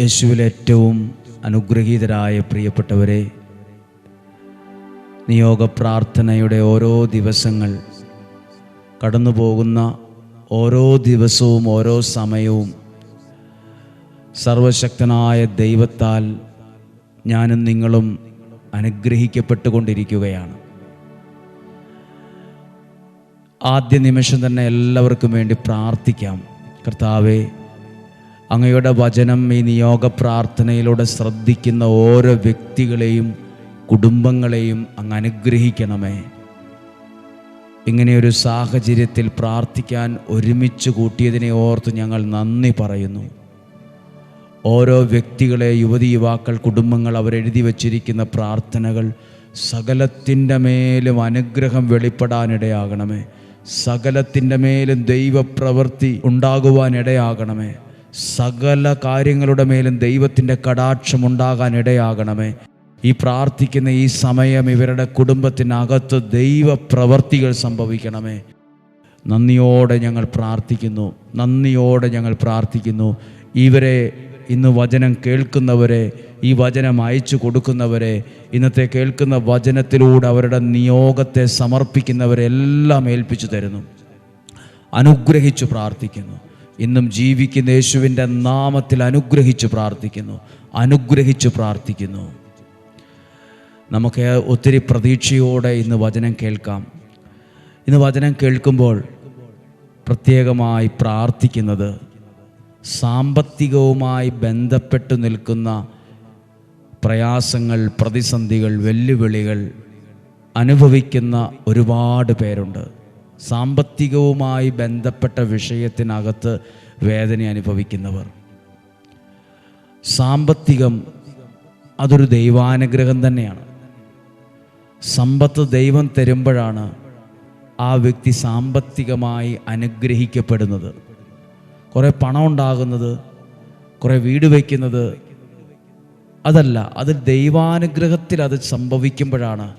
യേശുവിൽ ഏറ്റവും അനുഗ്രഹീതരായ പ്രിയപ്പെട്ടവരെ നിയോഗ പ്രാർത്ഥനയുടെ ഓരോ ദിവസങ്ങൾ കടന്നു പോകുന്ന ഓരോ ദിവസവും ഓരോ സമയവും സർവശക്തനായ ദൈവത്താൽ ഞാനും നിങ്ങളും അനുഗ്രഹിക്കപ്പെട്ടുകൊണ്ടിരിക്കുകയാണ്. ആദ്യ നിമിഷം തന്നെ എല്ലാവർക്കും വേണ്ടി പ്രാർത്ഥിക്കാം. കർത്താവെ അങ്ങയുടെ വചനം ഈ നിയോഗ പ്രാർത്ഥനയിലൂടെ ശ്രദ്ധിക്കുന്ന ഓരോ വ്യക്തികളെയും കുടുംബങ്ങളെയും അങ്ങ് അനുഗ്രഹിക്കണമേ. ഇങ്ങനെയൊരു സാഹചര്യത്തിൽ പ്രാർത്ഥിക്കാൻ ഒരുമിച്ച് കൂട്ടിയതിനെ ഓർത്ത് ഞങ്ങൾ നന്ദി പറയുന്നു. ഓരോ വ്യക്തികളെ യുവതി യുവാക്കൾ കുടുംബങ്ങൾ അവരെഴുതി വച്ചിരിക്കുന്ന പ്രാർത്ഥനകൾ സകലത്തിന്റെ മേലും അനുഗ്രഹം വെളിപ്പെടാനിടയാകണമേ. സകലത്തിന്റെ മേലും ദൈവപ്രവൃത്തി ഉണ്ടാകുവാൻ ഇടയാകണമേ സകല കാര്യങ്ങളുടെ മേലും ദൈവത്തിന്റെ കടാക്ഷം ഉണ്ടാകാൻ ഇടയാകണമേ ഈ പ്രാർത്ഥിക്കുന്ന ഈ സമയം ഇവരുടെ കുടുംബത്തിനകത്ത് ദൈവപ്രവർത്തികൾ സംഭവിക്കണമേ. നന്ദിയോടെ ഞങ്ങൾ പ്രാർത്ഥിക്കുന്നു നന്ദിയോടെ ഞങ്ങൾ പ്രാർത്ഥിക്കുന്നു. ഇവരെ ഇന്ന് വചനം കേൾക്കുന്നവരെ ഈ വചനം അയച്ചു കൊടുക്കുന്നവരെ ഇന്നത്തെ കേൾക്കുന്ന വചനത്തിലൂടെ അവരുടെ നിയോഗത്തെ സമർപ്പിക്കുന്നവരെല്ലാം ഏൽപ്പിച്ചു തരുന്നു. അനുഗ്രഹിച്ചു പ്രാർത്ഥിക്കുന്നു. ഇന്നും ജീവിക്കുന്ന യേശുവിന്റെ നാമത്തിൽ അനുഗ്രഹിച്ച് പ്രാർത്ഥിക്കുന്നു. അനുഗ്രഹിച്ച് പ്രാർത്ഥിക്കുന്നു. നമുക്ക് ഒത്തിരി പ്രതീക്ഷയോടെ ഇന്ന് വചനം കേൾക്കാം. ഇന്ന് വചനം കേൾക്കുമ്പോൾ പ്രത്യേകമായി പ്രാർത്ഥിക്കുന്നത് സാമ്പത്തികവുമായി ബന്ധപ്പെട്ടു നിൽക്കുന്ന പ്രയാസങ്ങൾ പ്രതിസന്ധികൾ വെല്ലുവിളികൾ അനുഭവിക്കുന്ന ഒരുപാട് പേരുണ്ട്. സാമ്പത്തികവുമായി ബന്ധപ്പെട്ട വിഷയത്തിനകത്ത് വേദന അനുഭവിക്കുന്നവർ. സാമ്പത്തികം അതൊരു ദൈവാനുഗ്രഹം തന്നെയാണ്. സമ്പത്ത് ദൈവം തരുമ്പോഴാണ് ആ വ്യക്തി സാമ്പത്തികമായി അനുഗ്രഹിക്കപ്പെടുന്നത്. കുറേ പണം ഉണ്ടാകുന്നത് കുറേ വീട് വയ്ക്കുന്നത് അതല്ല അത് ദൈവാനുഗ്രഹത്തിൽ അത് സംഭവിക്കുമ്പോഴാണ്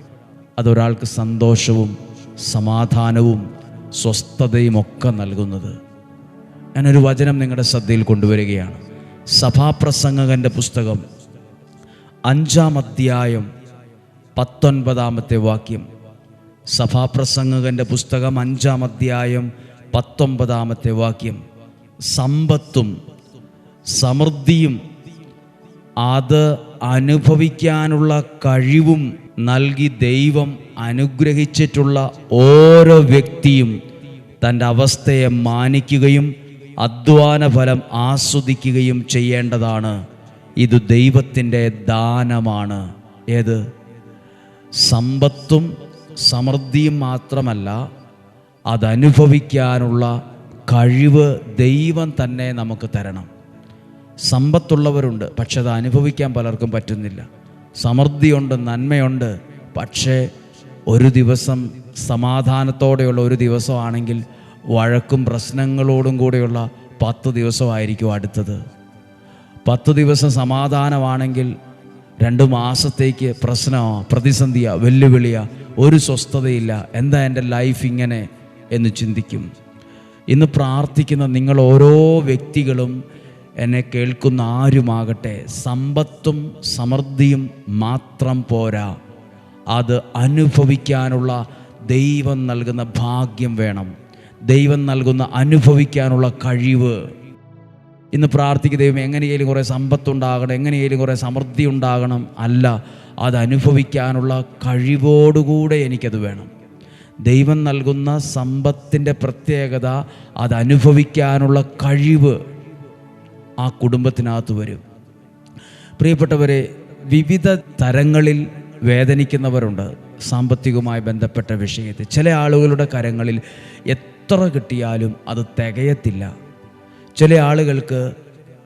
അതൊരാൾക്ക് സന്തോഷവും സമാധാനവും സ്വസ്ഥതയും ഒക്കെ നൽകുന്നത്. ഞാനൊരു വചനം നിങ്ങളുടെ ശ്രദ്ധയിൽ കൊണ്ടുവരികയാണ്. സഭാപ്രസംഗകന്റെ പുസ്തകം അഞ്ചാം അധ്യായം പത്തൊൻപതാമത്തെ വാക്യം. സഭാപ്രസംഗകന്റെ പുസ്തകം അഞ്ചാം അധ്യായം പത്തൊമ്പതാമത്തെ വാക്യം. സമ്പത്തും സമൃദ്ധിയും അത് അനുഭവിക്കാനുള്ള കഴിവും നൽകി ദൈവം അനുഗ്രഹിച്ചിട്ടുള്ള ഓരോ വ്യക്തിയും തന്റെ അവസ്ഥയെ മാനിക്കുകയും അധ്വാന ഫലം ആസ്വദിക്കുകയും ചെയ്യേണ്ടതാണ്. ഇത് ദൈവത്തിന്റെ ദാനമാണ്. ഏത്? സമ്പത്തും സമൃദ്ധിയും മാത്രമല്ല അതനുഭവിക്കാനുള്ള കഴിവ് ദൈവം തന്നെ നമുക്ക് തരണം. സമ്പത്തുള്ളവരുണ്ട് പക്ഷെ അത് അനുഭവിക്കാൻ പലർക്കും പറ്റുന്നില്ല. സമൃദ്ധിയുണ്ട് നന്മയുണ്ട്. പക്ഷേ ഒരു ദിവസം സമാധാനത്തോടെയുള്ള ഒരു ദിവസമാണെങ്കിൽ വഴക്കും പ്രശ്നങ്ങളോടും കൂടെയുള്ള പത്ത് ദിവസമായിരിക്കും അടുത്തത്. പത്ത് ദിവസം സമാധാനമാണെങ്കിൽ രണ്ട് മാസത്തേക്ക് പ്രശ്നമോ പ്രതിസന്ധിയാ വെല്ലുവിളിയാ ഒരു സ്വസ്ഥതയില്ല. എന്താ എന്റെ ലൈഫ് ഇങ്ങനെ എന്ന് ചിന്തിക്കും. ഇന്ന് പ്രാർത്ഥിക്കുന്ന നിങ്ങൾ ഓരോ വ്യക്തികളും എന്നെ കേൾക്കുന്ന ആരുമാകട്ടെ സമ്പത്തും സമൃദ്ധിയും മാത്രം പോരാ. അത് അനുഭവിക്കാനുള്ള ദൈവം നൽകുന്ന ഭാഗ്യം വേണം. ദൈവം നൽകുന്ന അനുഭവിക്കാനുള്ള കഴിവ്. ഇന്ന് പ്രാർത്ഥിക്കുക ദൈവം എങ്ങനെയെങ്കിലും കുറേ സമ്പത്തുണ്ടാകണം എങ്ങനെയെങ്കിലും കുറേ സമൃദ്ധി ഉണ്ടാകണം. അല്ല അത് അനുഭവിക്കാനുള്ള കഴിവോടുകൂടെ എനിക്കത് വേണം. ദൈവം നൽകുന്ന സമ്പത്തിന്റെ പ്രത്യേകത അത് അനുഭവിക്കാനുള്ള കഴിവ്. ആ കുടുംബത്തിനകത്ത് വരും. പ്രിയപ്പെട്ടവരെ വിവിധ തരങ്ങളിൽ വേദനിക്കുന്നവരുണ്ട് സാമ്പത്തികവുമായി ബന്ധപ്പെട്ട വിഷയത്തിൽ. ചില ആളുകളുടെ കരങ്ങളിൽ എത്ര കിട്ടിയാലും അത് തികയത്തില്ല. ചില ആളുകൾക്ക്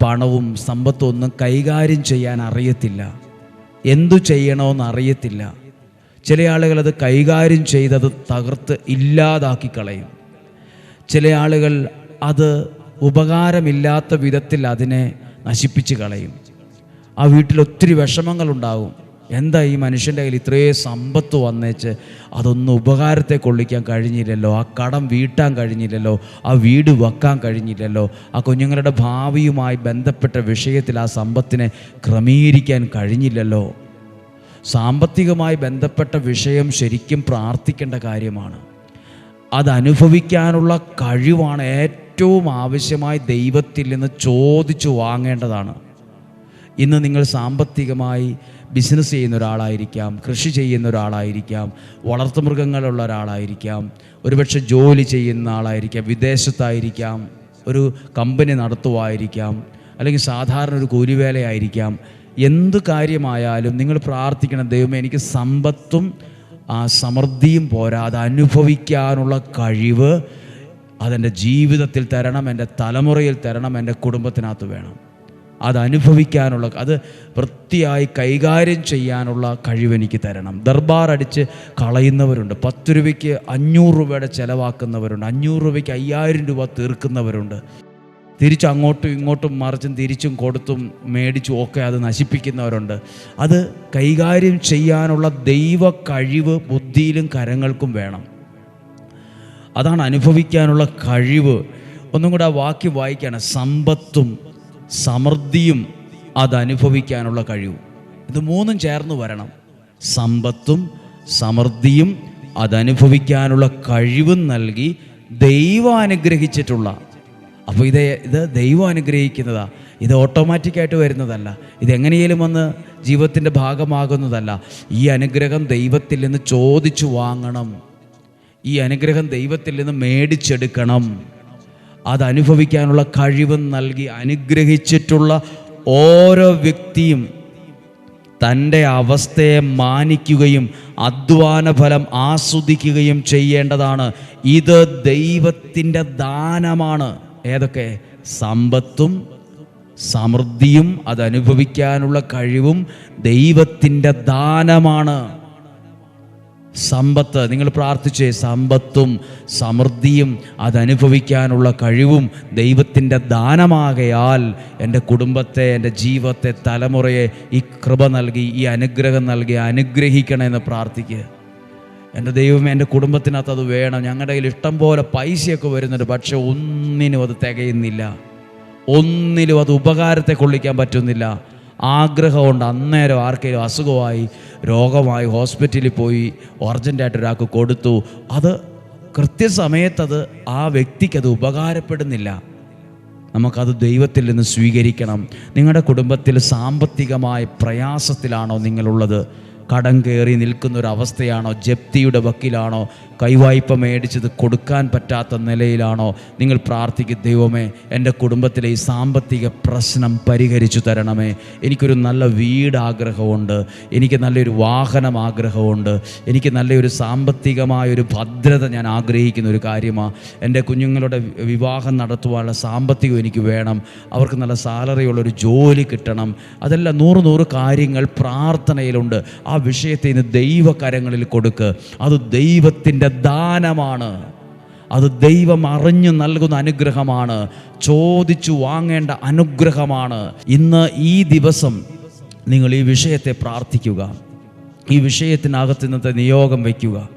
പണവും സമ്പത്തും ഒന്നും കൈകാര്യം ചെയ്യാൻ അറിയത്തില്ല. എന്തു ചെയ്യണമെന്ന് അറിയത്തില്ല. ചില ആളുകൾ അത് കൈകാര്യം ചെയ്തത് തകർത്ത് ഇല്ലാതാക്കി കളയും. ചില ആളുകൾ അത് ഉപകാരമില്ലാത്ത വിധത്തിൽ അതിനെ നശിപ്പിച്ച് കളയും. ആ വീട്ടിൽ ഒത്തിരി വിഷമങ്ങളുണ്ടാകും എന്താ ഈ മനുഷ്യന്റെ കയ്യിൽ ഇത്രയും സമ്പത്ത് വന്നേച്ച് അതൊന്നും ഉപകാരത്തെ കൊള്ളിക്കാൻ കഴിഞ്ഞില്ലല്ലോ. ആ കടം വീട്ടാൻ കഴിഞ്ഞില്ലല്ലോ. ആ വീട് വെക്കാൻ കഴിഞ്ഞില്ലല്ലോ. ആ കുഞ്ഞുങ്ങളുടെ ഭാവിയുമായി ബന്ധപ്പെട്ട വിഷയത്തിൽ ആ സമ്പത്തിനെ ക്രമീകരിക്കാൻ കഴിഞ്ഞില്ലല്ലോ. സാമ്പത്തികമായി ബന്ധപ്പെട്ട വിഷയം ശരിക്കും പ്രാർത്ഥിക്കേണ്ട കാര്യമാണ്. അത് അനുഭവിക്കാനുള്ള കഴിവാണ് ഏറ്റവും ആവശ്യമായി ദൈവത്തിൽ നിന്ന് ചോദിച്ചു വാങ്ങേണ്ടതാണ്. ഇന്ന് നിങ്ങൾ സാമ്പത്തികമായി ബിസിനസ് ചെയ്യുന്ന ഒരാളായിരിക്കാം കൃഷി ചെയ്യുന്ന ഒരാളായിരിക്കാം വളർത്തുമൃഗങ്ങളുള്ള ഒരാളായിരിക്കാം ഒരുപക്ഷെ ജോലി ചെയ്യുന്ന ആളായിരിക്കാം വിദേശത്തായിരിക്കാം ഒരു കമ്പനി നടത്തുവായിരിക്കാം അല്ലെങ്കിൽ സാധാരണ ഒരു കൂലിവേലയായിരിക്കാം. എന്ത് കാര്യമായാലും നിങ്ങൾ പ്രാർത്ഥിക്കണം ദൈവമേ എനിക്ക് സമ്പത്തും ആ സമൃദ്ധിയും പോരാതെ അനുഭവിക്കാനുള്ള കഴിവ് അതെന്റെ ജീവിതത്തിൽ തരണം എന്റെ തലമുറയിൽ തരണം എന്റെ കുടുംബത്തിനകത്ത് വേണം. അത് അനുഭവിക്കാനുള്ള അത് വൃത്തിയായി കൈകാര്യം ചെയ്യാനുള്ള കഴിവെനിക്ക് തരണം. ദർബാർ അടിച്ച് കളയുന്നവരുണ്ട് പത്ത് രൂപയ്ക്ക് അഞ്ഞൂറ് രൂപയുടെ ചിലവാക്കുന്നവരുണ്ട് അഞ്ഞൂറ് രൂപയ്ക്ക് അയ്യായിരം രൂപ തീർക്കുന്നവരുണ്ട്. തിരിച്ച് അങ്ങോട്ടും ഇങ്ങോട്ടും മറിച്ചും തിരിച്ചും കൊടുത്തും മേടിച്ചും ഒക്കെ അത് നശിപ്പിക്കുന്നവരുണ്ട്. അത് കൈകാര്യം ചെയ്യാനുള്ള ദൈവ കഴിവ് ബുദ്ധിയിലും കരങ്ങൾക്കും വേണം. അതാണ് അനുഭവിക്കാനുള്ള കഴിവ്. ഒന്നും കൂടെ ആ വാക്യം വായിക്കാണ് സമ്പത്തും സമൃദ്ധിയും അതനുഭവിക്കാനുള്ള കഴിവ്. ഇത് മൂന്നും ചേർന്ന് വരണം. സമ്പത്തും സമൃദ്ധിയും അതനുഭവിക്കാനുള്ള കഴിവും നൽകി ദൈവം അനുഗ്രഹിച്ചിട്ടുള്ള. അപ്പോൾ ഇത് ഇത് ദൈവം അനുഗ്രഹിക്കുന്നതാ. ഇത് ഓട്ടോമാറ്റിക്കായിട്ട് വരുന്നതല്ല. ഇത് വന്ന് ജീവിതത്തിന്റെ ഭാഗമാകുന്നതല്ല. ഈ അനുഗ്രഹം ദൈവത്തിൽ നിന്ന് ചോദിച്ചു വാങ്ങണം. ഈ അനുഗ്രഹം ദൈവത്തിൽ നിന്ന് മേടിച്ചെടുക്കണം. അത് അനുഭവിക്കാനുള്ള കഴിവ് നൽകി അനുഗ്രഹിച്ചിട്ടുള്ള ഓരോ വ്യക്തിയും തന്റെ അവസ്ഥയെ മാനിക്കുകയും അധ്വാന ഫലം ആസ്വദിക്കുകയും ചെയ്യേണ്ടതാണ്. ഇത് ദൈവത്തിന്റെ ദാനമാണ്. ഏതൊക്കെ? സമ്പത്തും സമൃദ്ധിയും അത് അനുഭവിക്കാനുള്ള കഴിവും ദൈവത്തിന്റെ ദാനമാണ്. സമ്പത്ത് നിങ്ങൾ പ്രാർത്ഥിച്ചേ സമ്പത്തും സമൃദ്ധിയും അതനുഭവിക്കാനുള്ള കഴിവും ദൈവത്തിന്റെ ദാനമാകയാൽ എന്റെ കുടുംബത്തെ എന്റെ ജീവിതത്തെ തലമുറയെ ഈ കൃപ നൽകി ഈ അനുഗ്രഹം നൽകി അനുഗ്രഹിക്കണമെന്ന് പ്രാർത്ഥിക്കുക. എന്റെ ദൈവമേ എന്റെ കുടുംബത്തിനകത്ത് അത് വേണം. ഞങ്ങളുടെ കയ്യിൽ ഇഷ്ടം പോലെ പൈസയൊക്കെ വരുന്നുണ്ട് പക്ഷെ ഒന്നിനും അത് തികയുന്നില്ല. ഒന്നിലും അത് ഉപകാരത്തെ കൊള്ളിക്കാൻ പറ്റുന്നില്ല. ആഗ്രഹമുണ്ട് അന്നേരം ആർക്കെങ്കിലും അസുഖമായി രോഗമായി ഹോസ്പിറ്റലിൽ പോയി അർജന്റായിട്ട് ഒരാൾക്ക് കൊടുത്തു. അത് കൃത്യസമയത്തത് ആ വ്യക്തിക്കത് ഉപകാരപ്പെടുന്നില്ല. നമുക്കത് ദൈവത്തിൽ നിന്ന് സ്വീകരിക്കണം. നിങ്ങളുടെ കുടുംബത്തിൽ സാമ്പത്തികമായ പ്രയാസത്തിലാണോ നിങ്ങളുള്ളത്? കടം കയറി നിൽക്കുന്ന ഒരു അവസ്ഥയാണോ ജപ്തിയുടെ വക്കിലാണോ? കൈവായ്പ മേടിച്ചത് കൊടുക്കാൻ പറ്റാത്ത നിലയിലാണോ? നിങ്ങൾ പ്രാർത്ഥിക്കും ദൈവമേ എന്റെ കുടുംബത്തിലെ ഈ സാമ്പത്തിക പ്രശ്നം പരിഹരിച്ചു തരണമേ. എനിക്കൊരു നല്ല വീട് ആഗ്രഹമുണ്ട് എനിക്ക് നല്ലൊരു വാഹനം ആഗ്രഹമുണ്ട് എനിക്ക് നല്ലൊരു സാമ്പത്തികമായ ഒരു ഭദ്രത ഞാൻ ആഗ്രഹിക്കുന്ന ഒരു കാര്യമാണ് എന്റെ കുഞ്ഞുങ്ങളുടെ വിവാഹം നടത്തുവാനുള്ള സാമ്പത്തികം എനിക്ക് വേണം. അവർക്ക് നല്ല സാലറിയുള്ള ഒരു ജോലി കിട്ടണം. അതെല്ലാം നൂറ് നൂറ് കാര്യങ്ങൾ പ്രാർത്ഥനയിലുണ്ട്. ആ വിഷയത്തെ ഇന്ന് ദൈവകരങ്ങളിൽ കൊടുക്ക്. അത് ദൈവത്തിന്റെ ദാനമാണ്. അത് ദൈവം അറിഞ്ഞു നൽകുന്ന അനുഗ്രഹമാണ്. ചോദിച്ചു വാങ്ങേണ്ട അനുഗ്രഹമാണ്. ഇന്ന് ഈ ദിവസം നിങ്ങൾ ഈ വിഷയത്തെ പ്രാർത്ഥിക്കുക. ഈ വിഷയത്തിനകത്ത് ഇന്നത്തെ നിയോഗം വയ്ക്കുക.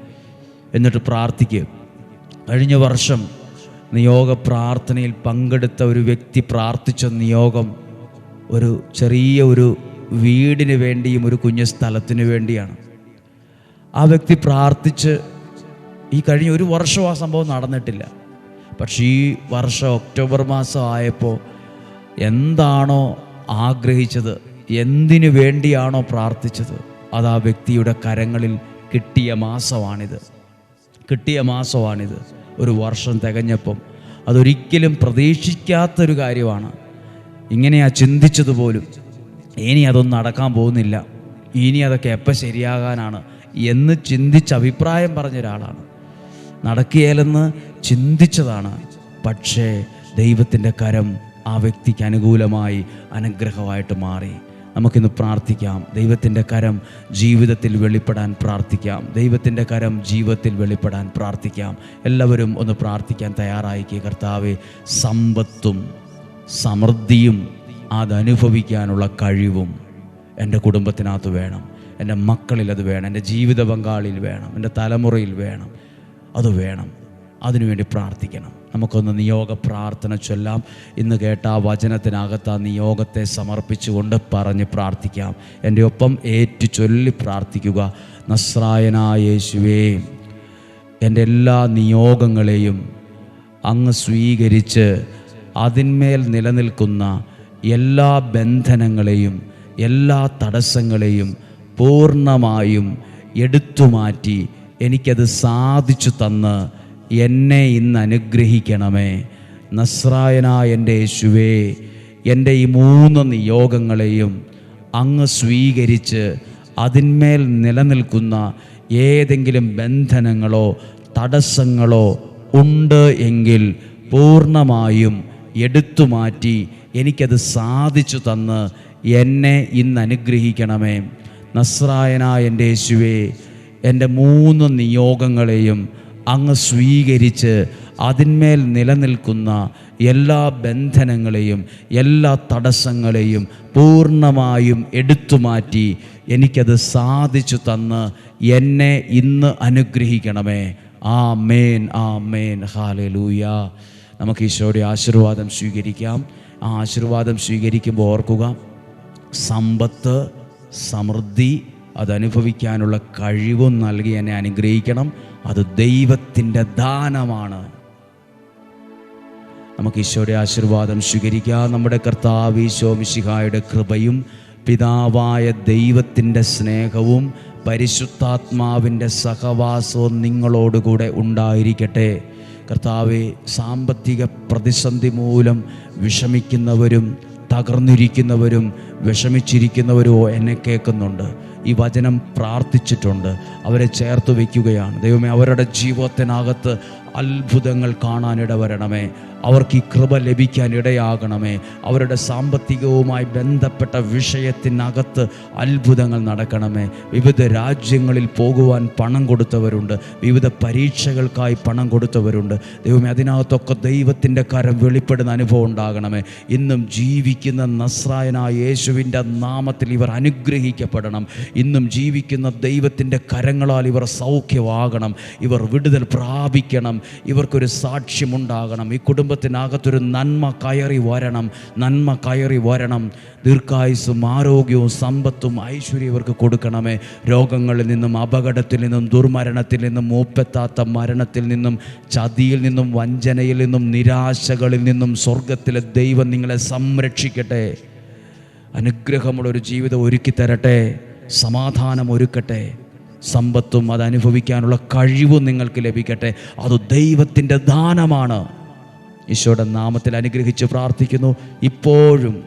എന്നിട്ട് പ്രാർത്ഥിക്കുക കഴിഞ്ഞ വർഷം നിയോഗ പ്രാർത്ഥനയിൽ പങ്കെടുത്ത ഒരു വ്യക്തി പ്രാർത്ഥിച്ച നിയോഗം ഒരു ചെറിയ ഒരു വീടിന് വേണ്ടിയും ഒരു കുഞ്ഞു സ്ഥലത്തിന് വേണ്ടിയാണ്. ആ വ്യക്തി പ്രാർത്ഥിച്ച് ഈ കഴിഞ്ഞ ഒരു വർഷം ആ സംഭവം നടന്നിട്ടില്ല. പക്ഷേ ഈ വർഷം ഒക്ടോബർ മാസം ആയപ്പോൾ എന്താണോ ആഗ്രഹിച്ചത് എന്തിനു വേണ്ടിയാണോ പ്രാർത്ഥിച്ചത് അത് ആ വ്യക്തിയുടെ കരങ്ങളിൽ കിട്ടിയ മാസമാണിത്. കിട്ടിയ മാസമാണിത്. ഒരു വർഷം തികഞ്ഞപ്പം അതൊരിക്കലും പ്രതീക്ഷിക്കാത്തൊരു കാര്യമാണ്. ഇങ്ങനെയാ ചിന്തിച്ചതുപോലും. ഇനി അതൊന്നും നടക്കാൻ പോകുന്നില്ല. ഇനി അതൊക്കെ എപ്പോൾ ശരിയാകാനാണ് എന്ന് ചിന്തിച്ച് അഭിപ്രായം പറഞ്ഞ ഒരാളാണ്. നടക്കുകയില്ലെന്ന് ചിന്തിച്ചതാണ്. പക്ഷേ ദൈവത്തിന്റെ കരം ആ വ്യക്തിക്ക് അനുകൂലമായി അനുഗ്രഹമായിട്ട് മാറി. നമുക്കിന്ന് പ്രാർത്ഥിക്കാം. ദൈവത്തിന്റെ കരം ജീവിതത്തിൽ വെളിപ്പെടാൻ പ്രാർത്ഥിക്കാം. ദൈവത്തിന്റെ കരം ജീവിതത്തിൽ വെളിപ്പെടാൻ പ്രാർത്ഥിക്കാം. എല്ലാവരും ഒന്ന് പ്രാർത്ഥിക്കാൻ തയ്യാറായിക്കുക കർത്താവെ സമ്പത്തും സമൃദ്ധിയും അതനുഭവിക്കാനുള്ള കഴിവും എന്റെ കുടുംബത്തിനകത്ത് വേണം. എന്റെ മക്കളിൽ അത് വേണം. എന്റെ ജീവിത പങ്കാളിയിൽ വേണം. എന്റെ തലമുറയിൽ വേണം. അത് വേണം. അതിനുവേണ്ടി പ്രാർത്ഥിക്കണം. നമുക്കൊന്ന് നിയോഗ പ്രാർത്ഥന ചൊല്ലാം. ഇന്ന് കേട്ട ആ വചനത്തിനകത്ത് ആ നിയോഗത്തെ സമർപ്പിച്ചുകൊണ്ട് പറഞ്ഞ് പ്രാർത്ഥിക്കാം. എന്റെ ഒപ്പം ഏറ്റു ചൊല്ലി പ്രാർത്ഥിക്കുക. നസ്രായനായേശുവേ എന്റെ എല്ലാ നിയോഗങ്ങളെയും അങ്ങ് സ്വീകരിച്ച് അതിന്മേൽ നിലനിൽക്കുന്ന എല്ലാ ബന്ധനങ്ങളെയും എല്ലാ തടസ്സങ്ങളെയും പൂർണമായും എടുത്തു മാറ്റി എനിക്കത് സാധിച്ചു തന്ന് എന്നെ ഇന്ന് അനുഗ്രഹിക്കണമേ. നസ്രായനായ എന്റെ യേശുവേ എന്റെ ഈ മൂന്ന് നിയോഗങ്ങളെയും അങ്ങ് സ്വീകരിച്ച് അതിന്മേൽ നിലനിൽക്കുന്ന ഏതെങ്കിലും ബന്ധനങ്ങളോ തടസ്സങ്ങളോ ഉണ്ട് എങ്കിൽ പൂർണമായും എടുത്തു മാറ്റി എനിക്കത് സാധിച്ചു തന്ന് എന്നെ ഇന്ന് അനുഗ്രഹിക്കണമേ. നസ്രായനായ എന്റെ യേശുവേ എന്റെ മൂന്ന് നിയോഗങ്ങളെയും അങ്ങ് സ്വീകരിച്ച് അതിന്മേൽ നിലനിൽക്കുന്ന എല്ലാ ബന്ധനങ്ങളെയും എല്ലാ തടസ്സങ്ങളെയും പൂർണമായും എടുത്തു മാറ്റി എനിക്കത് സാധിച്ചു തന്ന് എന്നെ ഇന്ന് അനുഗ്രഹിക്കണമേ. ആ മേൻ ആ മേൻ ഹാലലൂയ. നമുക്ക് ഈശോയുടെ ആശീർവാദം സ്വീകരിക്കാം. ആ ആശീർവാദം സ്വീകരിക്കുമ്പോൾ ഓർക്കുക സമ്പത്ത് സമൃദ്ധി അതനുഭവിക്കാനുള്ള കഴിവും നൽകി എന്നെ അനുഗ്രഹിക്കണം. അത് ദൈവത്തിന്റെ ദാനമാണ്. നമുക്ക് ഈശോയുടെ ആശീർവാദം സ്വീകരിക്കാം. നമ്മുടെ കർത്താവ് ഈശോ മിശിഹായുടെ കൃപയും പിതാവായ ദൈവത്തിന്റെ സ്നേഹവും പരിശുദ്ധാത്മാവിന്റെ സഹവാസവും നിങ്ങളോടുകൂടെ ഉണ്ടായിരിക്കട്ടെ. കർത്താവെ സാമ്പത്തിക പ്രതിസന്ധി മൂലം വിഷമിക്കുന്നവരും തകർന്നിരിക്കുന്നവരും വിഷമിച്ചിരിക്കുന്നവരോ എന്നെ കേൾക്കുന്നുണ്ട്. ഈ വചനം പ്രാർത്ഥിച്ചിട്ടുണ്ട്. അവരെ ചേർത്ത് വയ്ക്കുകയാണ്. ദൈവമേ അവരുടെ ജീവിതത്തിനകത്ത് അത്ഭുതങ്ങൾ കാണാനിട വരണമേ അവർക്ക് ഈ കൃപ ലഭിക്കാൻ ഇടയാകണമേ. അവരുടെ സാമ്പത്തികവുമായി ബന്ധപ്പെട്ട വിഷയത്തിനകത്ത് അത്ഭുതങ്ങൾ നടക്കണമേ. വിവിധ രാജ്യങ്ങളിൽ പോകുവാൻ പണം കൊടുത്തവരുണ്ട്. വിവിധ പരീക്ഷകൾക്കായി പണം കൊടുത്തവരുണ്ട്. ദൈവമേ അതിനകത്തൊക്കെ ദൈവത്തിന്റെ കരം വെളിപ്പെടുന്ന അനുഭവം ഉണ്ടാകണമേ. ഇന്നും ജീവിക്കുന്ന നസ്രായനായ യേശുവിന്റെ നാമത്തിൽ ഇവർ അനുഗ്രഹിക്കപ്പെടണം. ഇന്നും ജീവിക്കുന്ന ദൈവത്തിന്റെ കരങ്ങളാൽ ഇവർ സൗഖ്യമാകണം. ഇവർ വിടുതൽ പ്രാപിക്കണം. ഇവർക്കൊരു സാക്ഷ്യമുണ്ടാകണം. ഈ കുടുംബത്തിനകത്തൊരു നന്മ കയറി വരണം നന്മ കയറി വരണം. ദീർഘായുസും ആരോഗ്യവും സമ്പത്തും ഐശ്വര്യവും ഇവർക്ക് കൊടുക്കണമേ. രോഗങ്ങളിൽ നിന്നും അപകടത്തിൽ നിന്നും ദുർമരണത്തിൽ നിന്നും മൂപ്പെത്താത്ത മരണത്തിൽ നിന്നും ചതിയിൽ നിന്നും വഞ്ചനയിൽ നിന്നും നിരാശകളിൽ നിന്നും സ്വർഗത്തിലെ ദൈവം നിങ്ങളെ സംരക്ഷിക്കട്ടെ. അനുഗ്രഹമുള്ള ഒരു ജീവിതം ഒരുക്കി തരട്ടെ. സമാധാനം ഒരുക്കട്ടെ. സമ്പത്തും അത് അനുഭവിക്കാനുള്ള കഴിവും നിങ്ങൾക്ക് ലഭിക്കട്ടെ. അത് ദൈവത്തിന്റെ ദാനമാണ്. ഈശോയുടെ നാമത്തിൽ അനുഗ്രഹിച്ച് പ്രാർത്ഥിക്കുന്നു. ഇപ്പോഴും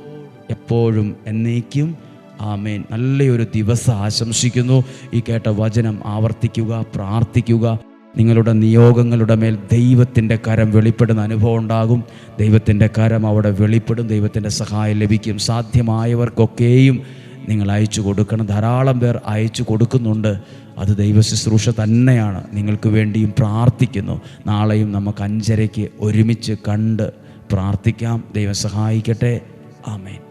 എപ്പോഴും എന്നേക്കും ആമേൻ. നല്ലൊരു ദിവസം ആശംസിക്കുന്നു. ഈ കേട്ട വചനം ആവർത്തിക്കുക പ്രാർത്ഥിക്കുക. നിങ്ങളുടെ നിയോഗങ്ങളുടെ മേൽ ദൈവത്തിന്റെ കരം വെളിപ്പെടുന്ന അനുഭവം ഉണ്ടാകും. ദൈവത്തിന്റെ കരം അവിടെ വെളിപ്പെടും. ദൈവത്തിന്റെ സഹായം ലഭിക്കും. സാധ്യമായവർക്കൊക്കെയും നിങ്ങൾ അയച്ചു കൊടുക്കണം. ധാരാളം പേർ അയച്ചു കൊടുക്കുന്നുണ്ട്. അത് ദൈവ ശുശ്രൂഷ തന്നെയാണ്. നിങ്ങൾക്ക് വേണ്ടിയും പ്രാർത്ഥിക്കുന്നു. നാളെയും നമുക്ക് അഞ്ചരയ്ക്ക് ഒരുമിച്ച് കണ്ട് പ്രാർത്ഥിക്കാം. ദൈവം സഹായിക്കട്ടെ. ആമേൻ.